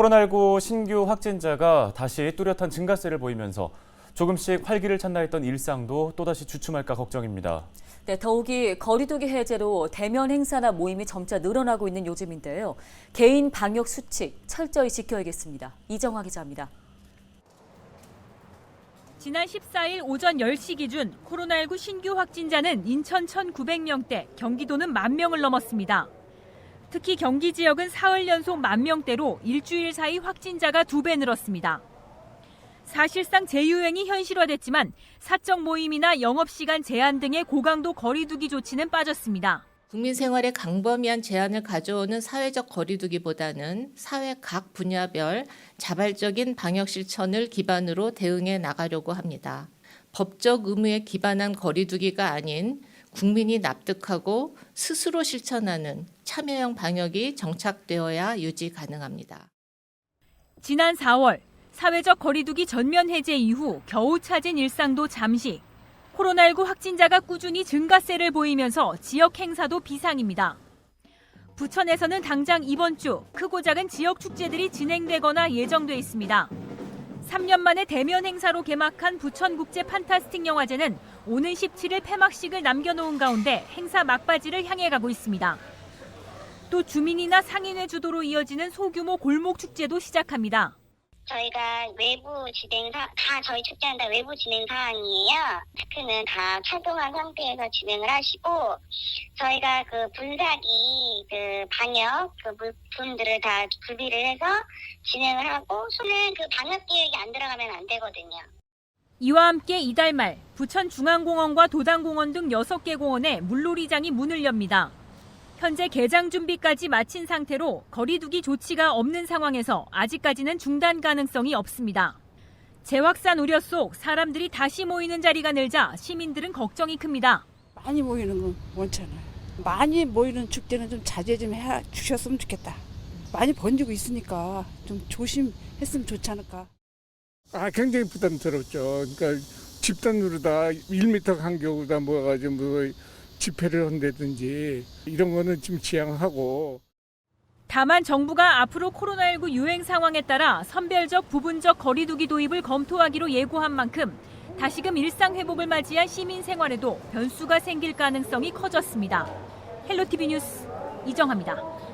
코로나19 신규 확진자가 다시 뚜렷한 증가세를 보이면서 조금씩 활기를 찾나 했던 일상도 또다시 주춤할까 걱정입니다. 네, 더욱이 거리두기 해제로 대면 행사나 모임이 점차 늘어나고 있는 요즘인데요. 개인 방역 수칙 철저히 지켜야겠습니다. 이정화 기자입니다. 지난 14일 오전 10시 기준 코로나19 신규 확진자는 인천 1,900명대, 경기도는 만 명을 넘었습니다. 특히 경기 지역은 사흘 연속 만 명대로 일주일 사이 확진자가 두 배 늘었습니다. 사실상 재유행이 현실화됐지만 사적 모임이나 영업시간 제한 등의 고강도 거리두기 조치는 빠졌습니다. 국민 생활에 강범위한 제한을 가져오는 사회적 거리두기보다는 사회 각 분야별 자발적인 방역 실천을 기반으로 대응해 나가려고 합니다. 법적 의무에 기반한 거리두기가 아닌 국민이 납득하고 스스로 실천하는 참여형 방역이 정착되어야 유지 가능합니다. 지난 4월 사회적 거리두기 전면 해제 이후 겨우 찾은 일상도 잠시 코로나19 확진자가 꾸준히 증가세를 보이면서 지역 행사도 비상입니다. 부천에서는 당장 이번 주 크고 작은 지역 축제들이 진행되거나 예정돼 있습니다. 3년 만에 대면 행사로 개막한 부천국제 판타스틱 영화제는 오는 17일 폐막식을 남겨놓은 가운데 행사 막바지를 향해 가고 있습니다. 또 주민이나 상인회 주도로 이어지는 소규모 골목 축제도 시작합니다. 저희가 외부 진행 사, 다 저희 축제는 다 외부 진행 사항이에요. 마스크는 다 착용한 상태에서 진행을 하시고, 저희가 그 분사기, 그 방역, 그 물품들을 다 구비를 해서 진행을 하고, 손은 그 방역 기획이 안 들어가면 안 되거든요. 이와 함께 이달 말 부천 중앙공원과 도당공원 등 6개 공원에 물놀이장이 문을 엽니다. 현재 개장 준비까지 마친 상태로 거리두기 조치가 없는 상황에서 아직까지는 중단 가능성이 없습니다. 재확산 우려 속 사람들이 다시 모이는 자리가 늘자 시민들은 걱정이 큽니다. 많이 모이는 건 원찮아요. 많이 모이는 축제는 좀 자제 좀 해 주셨으면 좋겠다. 많이 번지고 있으니까 좀 조심했으면 좋지 않을까. 아, 굉장히 부담스럽죠. 그러니까 집단으로 다 1m 간격으로 다 모여가지고 뭐 집회를 한다든지 이런 거는 지금 지양하고 다만 정부가 앞으로 코로나19 유행 상황에 따라 선별적 부분적 거리두기 도입을 검토하기로 예고한 만큼 다시금 일상 회복을 맞이한 시민 생활에도 변수가 생길 가능성이 커졌습니다. 헬로티비 뉴스 이정합니다.